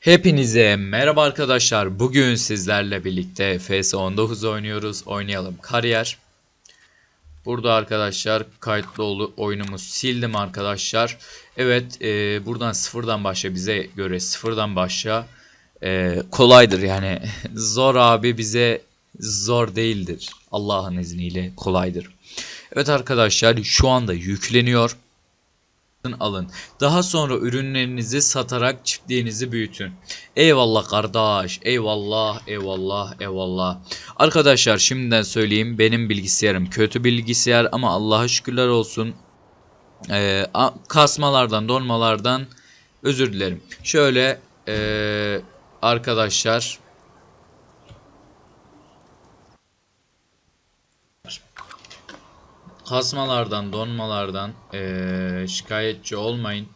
Hepinize merhaba arkadaşlar. Bugün sizlerle birlikte FS19 oynuyoruz. Oynayalım kariyer. Burada arkadaşlar kayıtlı olu oyunumu sildim arkadaşlar. Evet e, buradan sıfırdan başla bize göre sıfırdan başla. E, kolaydır yani. zor abi bize zor değildir. Allah'ın izniyle kolaydır. Evet arkadaşlar şu anda yükleniyor alın. Daha sonra ürünlerinizi satarak çiftliğinizi büyütün. Eyvallah kardeş. Eyvallah, eyvallah, eyvallah. Arkadaşlar şimdiden söyleyeyim benim bilgisayarım kötü bilgisayar ama Allah'a şükürler olsun. Ee, kasmalardan, donmalardan özür dilerim. Şöyle ee, arkadaşlar kasmalardan, donmalardan eee, şikayetçi olmayın.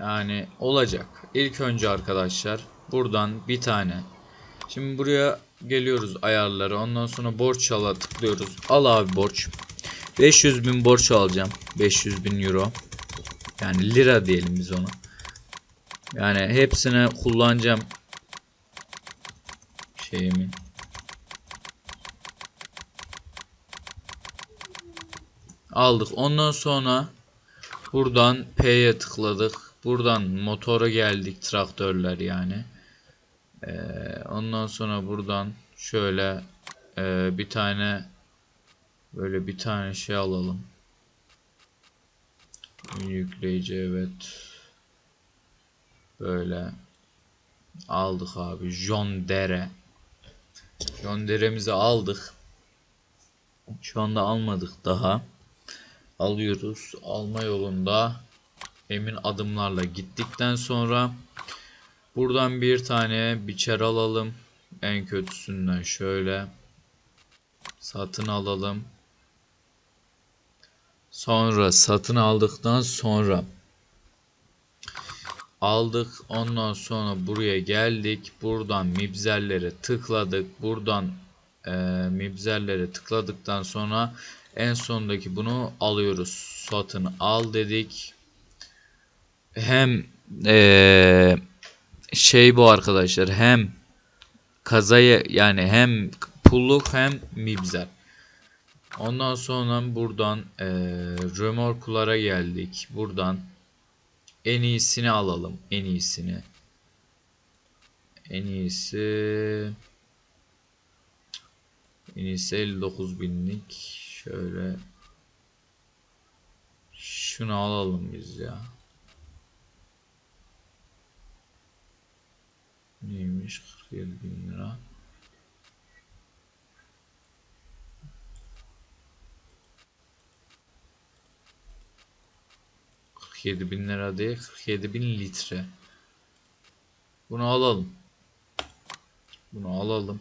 Yani olacak. İlk önce arkadaşlar buradan bir tane. Şimdi buraya geliyoruz ayarları. Ondan sonra borç ala tıklıyoruz. Al abi borç. 500 bin borç alacağım. 500 bin euro. Yani lira diyelim biz ona. Yani hepsine kullanacağım şeyimi. Aldık. Ondan sonra buradan P'ye tıkladık. Buradan motora geldik traktörler yani. Ee, ondan sonra buradan şöyle e, bir tane böyle bir tane şey alalım. Yükleyici evet. Böyle aldık abi. John Dere. John Dere'mizi aldık. Şu anda almadık daha alıyoruz. Alma yolunda emin adımlarla gittikten sonra buradan bir tane biçer alalım. En kötüsünden şöyle satın alalım. Sonra satın aldıktan sonra aldık. Ondan sonra buraya geldik. Buradan mibzellere tıkladık. Buradan e, mibzellere tıkladıktan sonra en sondaki bunu alıyoruz. Satın al dedik. Hem ee, şey bu arkadaşlar hem kazayı yani hem pulluk hem mibzer. Ondan sonra buradan ee, römorkulara geldik. Buradan en iyisini alalım. En iyisini. En iyisi en iyisi 59 binlik. Şöyle şunu alalım biz ya. Neymiş 47 bin lira. ...47 bin lira değil... ...47 bin litre. Bunu alalım. Bunu alalım.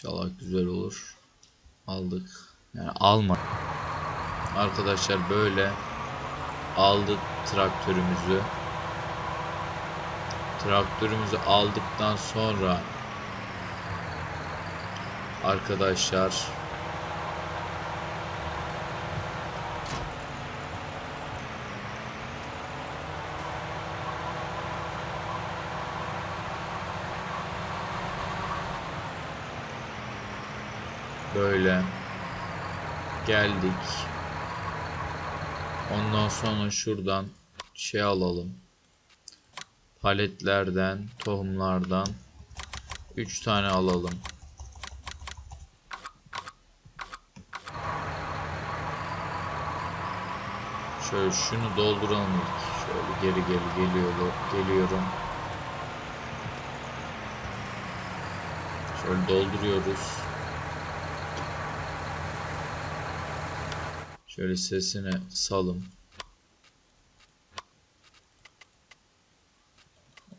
İnşallah güzel olur. Aldık. Yani alma. Arkadaşlar böyle aldık traktörümüzü. Traktörümüzü aldıktan sonra arkadaşlar böyle geldik. Ondan sonra şuradan şey alalım. Paletlerden, tohumlardan 3 tane alalım. Şöyle şunu dolduralım ilk. Şöyle geri geri geliyor, geliyorum. Şöyle dolduruyoruz. Şöyle sesini salım.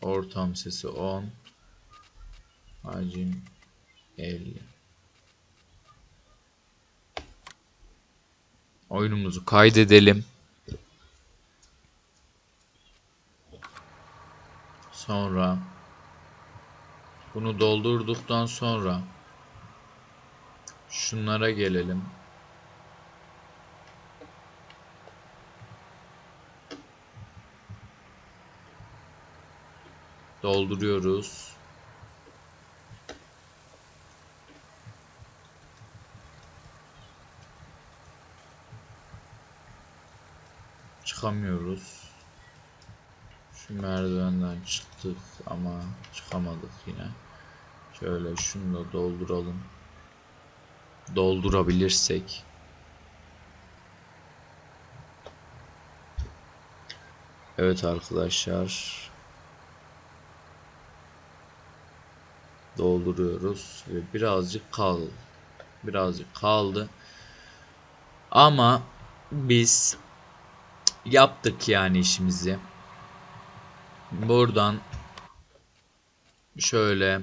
Ortam sesi 10. Hacim 50. Oyunumuzu kaydedelim. Sonra bunu doldurduktan sonra şunlara gelelim. Dolduruyoruz. Çıkamıyoruz. Şu merdivenden çıktık ama çıkamadık yine. Şöyle şunu da dolduralım. Doldurabilirsek. Evet arkadaşlar. Dolduruyoruz ve birazcık kaldı. Birazcık kaldı. Ama biz yaptık yani işimizi. Buradan şöyle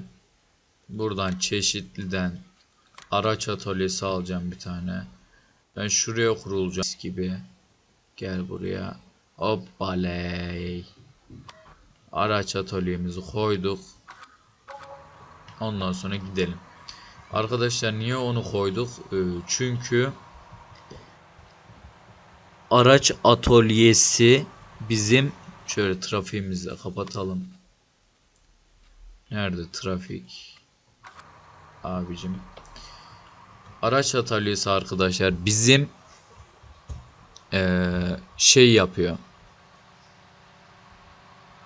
buradan çeşitliden araç atölyesi alacağım bir tane. Ben şuraya kurulacağım gibi. Gel buraya. Hoppaley. Araç atölyemizi koyduk. Ondan sonra gidelim. Arkadaşlar niye onu koyduk? Ee, Çünkü araç atölyesi bizim şöyle trafiğimizi kapatalım. Nerede trafik? Abicim. Araç atölyesi arkadaşlar bizim eee, şey yapıyor.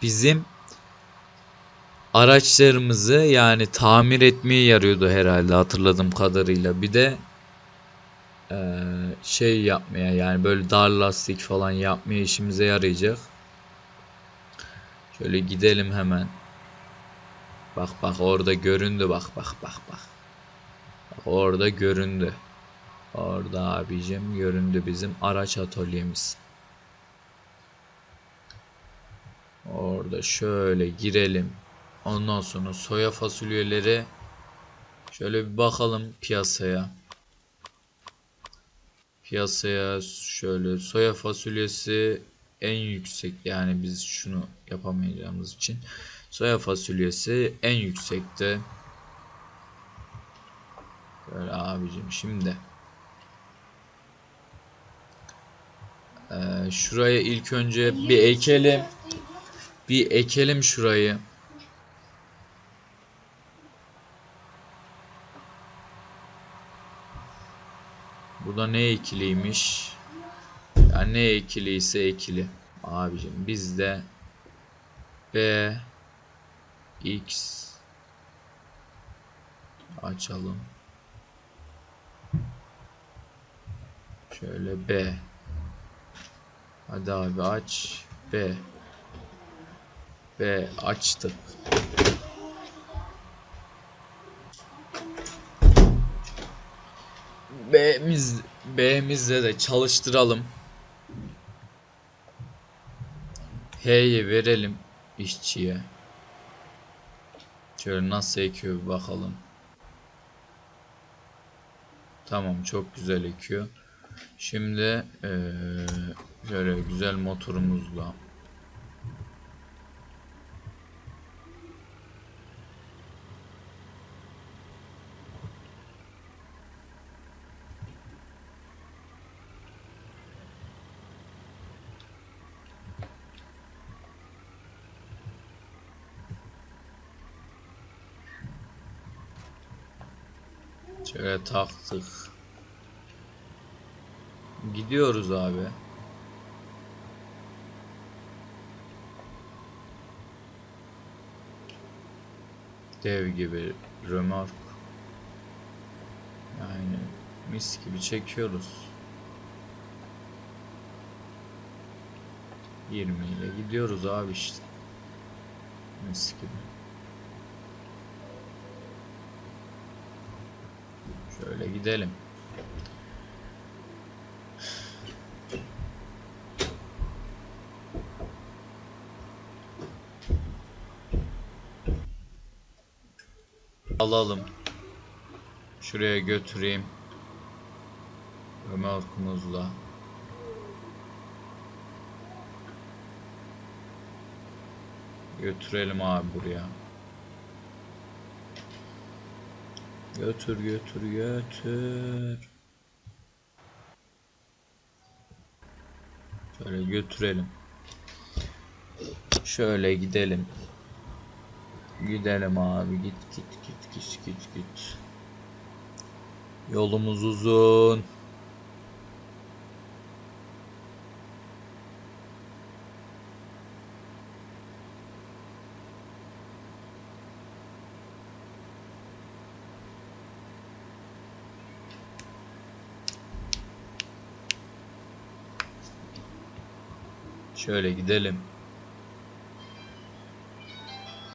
Bizim araçlarımızı yani tamir etmeye yarıyordu herhalde hatırladığım kadarıyla. Bir de eee, şey yapmaya yani böyle dar lastik falan yapmaya işimize yarayacak. Şöyle gidelim hemen. Bak bak orada göründü bak bak bak bak. Bak orada göründü. Orada abicim göründü bizim araç atölyemiz. Orada şöyle girelim. Ondan sonra soya fasulyeleri şöyle bir bakalım piyasaya. Piyasaya şöyle soya fasulyesi en yüksek yani biz şunu yapamayacağımız için soya fasulyesi en yüksekte. Böyle abicim şimdi Ee, şuraya ilk önce bir ekelim. Bir ekelim şurayı. Burada ne ekiliymiş? Ya ne ekiliyse ekili. Abicim bizde B X açalım. Şöyle B. Hadi abi aç. B. B açtık. B'miz B'mizle de çalıştıralım. H'yi verelim işçiye. Şöyle nasıl ekiyor bakalım. Tamam çok güzel ekiyor. Şimdi eee, şöyle güzel motorumuzla şöyle taktık. Gidiyoruz abi. Dev gibi römork. Yani mis gibi çekiyoruz. 20 ile gidiyoruz abi işte. Mis gibi. Şöyle gidelim. Alalım. Şuraya götüreyim. Römorkumuzla. Götürelim abi buraya. Götür götür götür. Şöyle götürelim. Şöyle gidelim. Gidelim abi git git git git git git. Yolumuz uzun. Şöyle gidelim.